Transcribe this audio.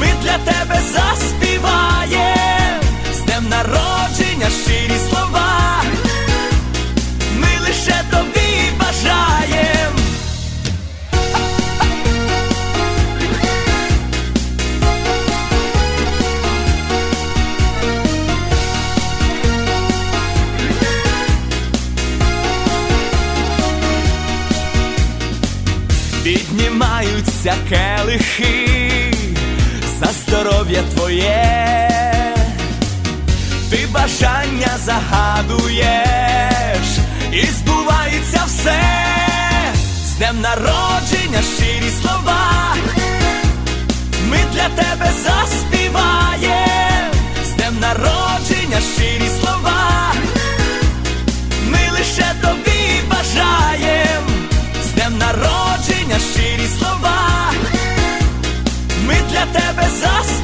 ми для тебе заспіваєм, з днем народження щирі слова, ми лише тобі бажаєм. Піднімаються келихи за здоров'я твоє, ти бажання загадуєш, і збувається все, з днем народження щирі слова, тебе заспіваєм,